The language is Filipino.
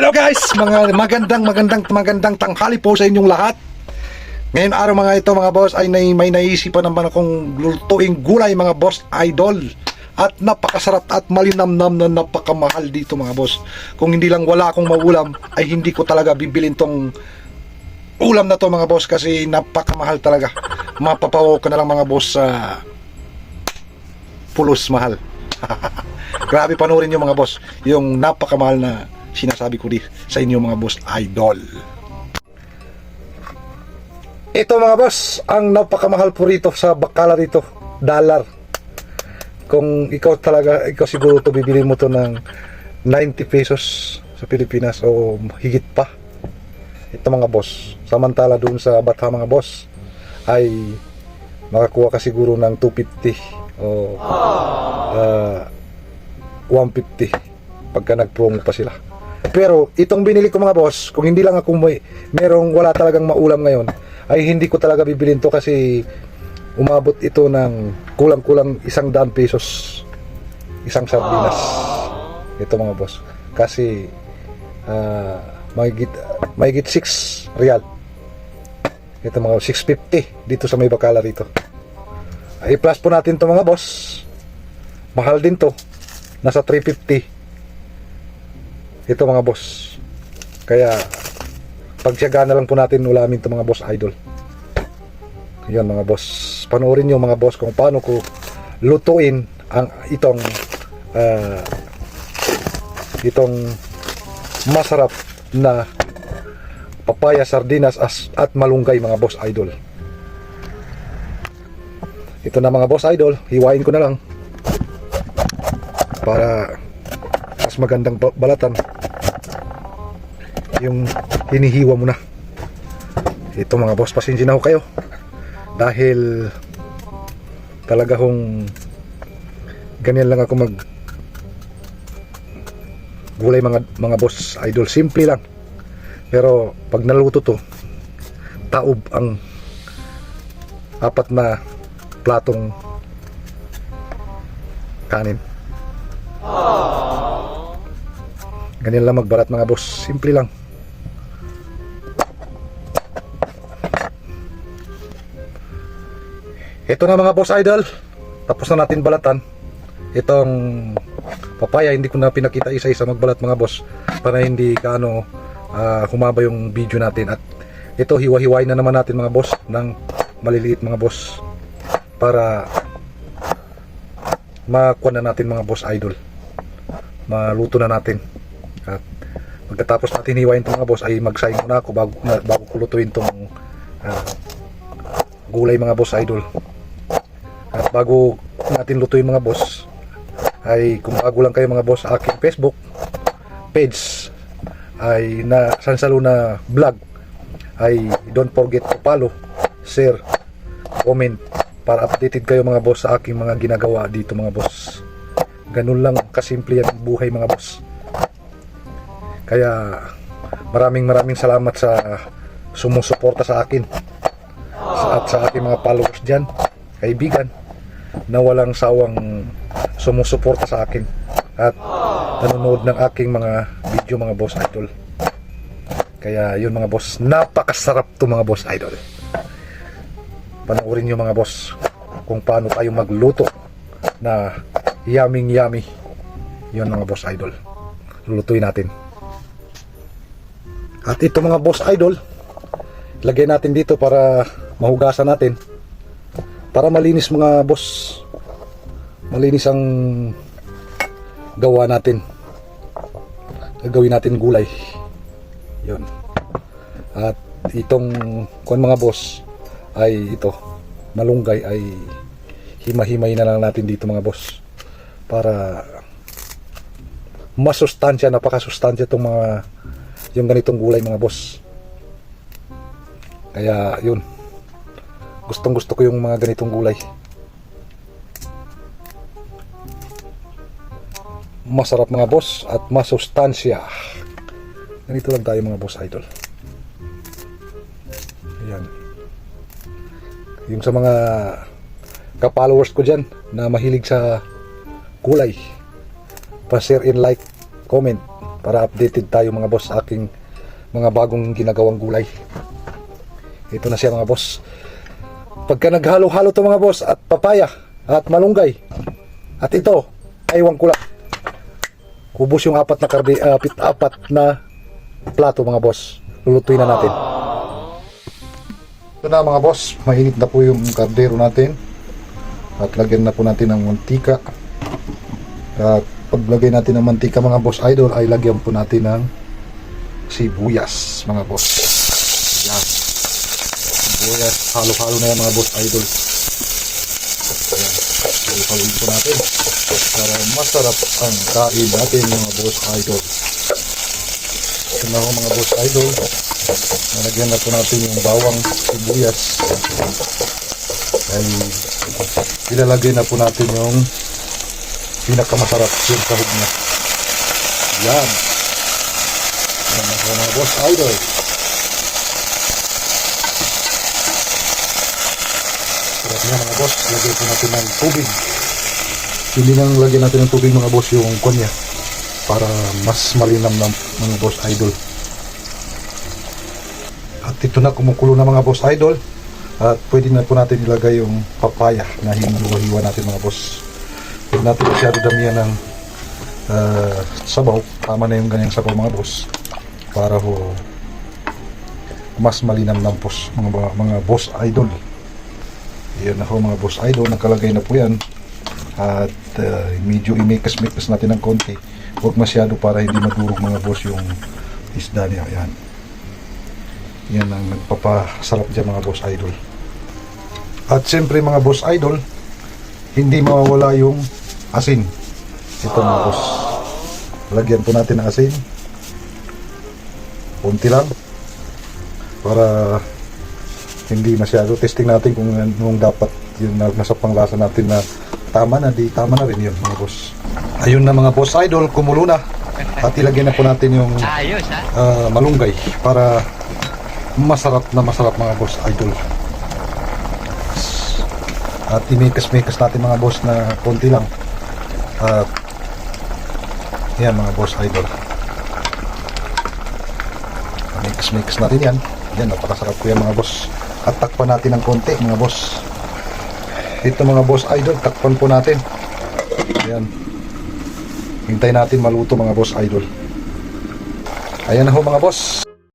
Hello guys! Mga magandang magandang magandang tanghali po sa inyong lahat. Ngayon araw mga ito mga boss ay may, may naisipan naman akong lutuing gulay mga boss idol. At napakasarap at malinamnam na napakamahal dito mga boss. Kung hindi lang wala akong maulam ay hindi ko talaga bibilin tong ulam na to mga boss kasi napakamahal talaga. Mapapawaw ko na lang mga boss sa pulos mahal. Grabe panoorin nyo mga boss yung napakamahal na sinasabi ko di sa inyo mga boss idol. Ito mga boss, ang napakamahal po rito sa bakala rito, dollar. Kung ikaw talaga, ikaw siguro to bibili mo to ng 90 pesos sa Pilipinas o higit pa. Ito mga boss, samantala doon sa Batha mga boss ay makakuha ka siguro ng 250 o ah, 150 pagka nag-promo pa sila. Pero itong binili ko mga boss, kung hindi lang ako may merong wala talagang maulam ngayon, ay hindi ko talaga bibilin to kasi umabot ito ng kulang-kulang isang daan pesos isang sardinas. Ito mga boss. Kasi ah mahigit mahigit 6 real. Ito mga 650 dito sa may bakala rito. Ay plus po natin to mga boss. Mahal din to. Nasa 350. Ito mga boss. Kaya pagsiyaga na lang po natin ulamin to mga boss idol. Yan mga boss. Panoorin nyo mga boss kung paano ko lutuin ang itong ah, itong masarap na papaya, sardinas as, at malunggay mga boss idol. Ito na mga boss idol, hiwain ko na lang para mas magandang ba- balatan yung hinihiwa mo na. Ito mga boss, pasensya na ho kayo. Dahil talaga hong ganyan lang ako mag gulay mga mga boss. Idol simple lang. Pero pag naluto to taob ang apat na platong kanin. Ganyan lang magbarat mga boss. Simple lang ito na mga boss idol. Tapos na natin balatan. Itong papaya hindi ko na pinakita isa-isa magbalat mga boss para hindi kaano ah, humaba yung video natin. At ito hiwa-hiwain na naman natin mga boss ng maliliit mga boss para makuha na natin mga boss idol. Maluto na natin. At pagkatapos natin hiwain itong mga boss ay magsaing muna ako bago, bago ko lutuin itong ah, gulay mga boss idol bago natin lutuin mga boss ay kung bago lang kayo mga boss sa aking Facebook page ay na Sansalo na vlog ay don't forget to follow, share, comment para updated kayo mga boss sa aking mga ginagawa dito mga boss. Ganun lang kasimple yan buhay mga boss. Kaya maraming maraming salamat sa sumusuporta sa akin at sa aking mga followers dyan, kaibigan na walang sawang sumusuporta sa akin at nanonood ng aking mga video mga boss idol. Kaya yun mga boss, napakasarap to mga boss idol. Panoorin nyo mga boss kung paano tayo magluto na yummy yummy. Yun mga boss idol. Lulutuin natin. At ito mga boss idol, lagay natin dito para mahugasan natin. Para malinis mga boss. Malinis ang gawa natin. Gagawin natin gulay. Yun. At itong kung mga boss ay ito malunggay ay himahimay na lang natin dito mga boss para masustansya napakasustansya itong mga yung ganitong gulay mga boss kaya yun gustong gusto ko yung mga ganitong gulay masarap mga boss at masustansya ganito lang tayo mga boss idol ayan yung sa mga ka-followers ko dyan na mahilig sa kulay pa-share and like comment para updated tayo mga boss sa aking mga bagong ginagawang gulay. Ito na siya mga boss. Pagka naghalo-halo to mga boss at papaya at malunggay at ito, aywan ko lang. Kubos yung apat na karbi, ah, pit, apat na plato mga boss. Lulutuin na natin. Ito na mga boss, mainit na po yung kardero natin. At lagyan na po natin ng mantika. At paglagay natin ng mantika mga boss idol ay lagyan po natin ng sibuyas mga boss. Sibuyas, halo-halo na yan mga boss idol. Halo-halo po natin para masarap ang kain natin mga boss idol. Ito na ako mga boss idol. Nalagyan na po natin yung bawang sibuyas. Ay ilalagay na po natin yung pinakamasarap yung sahog niya. Yan. Yan mga boss idol. Sarap niya mga boss. Lagyan po natin ng tubig. Hindi nang lagyan natin ng tubig mga boss yung konya para mas malinam ng mga boss idol. At ito na kumukulo na mga boss idol. At pwede na po natin ilagay yung papaya na hinuhiwa natin mga boss. Huwag natin masyado damihan ng ah, sabaw. Tama na yung ganyang sabaw mga boss. Para ho mas malinam ng boss, mga, mga boss idol. Yan na mga boss idol. Nakalagay na po yan. At ah, medyo imikas-mikas natin ng konti. Huwag masyado para hindi madurog mga boss yung isda niya. Yan. Yan ang nagpapasarap dyan mga boss idol. At siyempre mga boss idol, hindi mawawala yung asin. Ito mga boss. Lagyan po natin ng asin. Kunti lang. Para hindi masyado. Testing natin kung anong dapat yung na- nasa panglasa natin na tama na, di tama na rin yun mga boss. Ayun na mga boss idol, kumulo na. At ilagyan na po natin yung ah, malunggay para masarap na masarap mga boss idol. At imikas-mikas natin mga boss na konti lang. At yan mga boss idol. Imikas-mikas natin yan. Yan, napakasarap ko yan mga boss. At takpan natin ng konti mga boss. Ito mga boss idol, takpan po natin. Yan. Hintay natin maluto mga boss idol. Ayan na ho mga boss.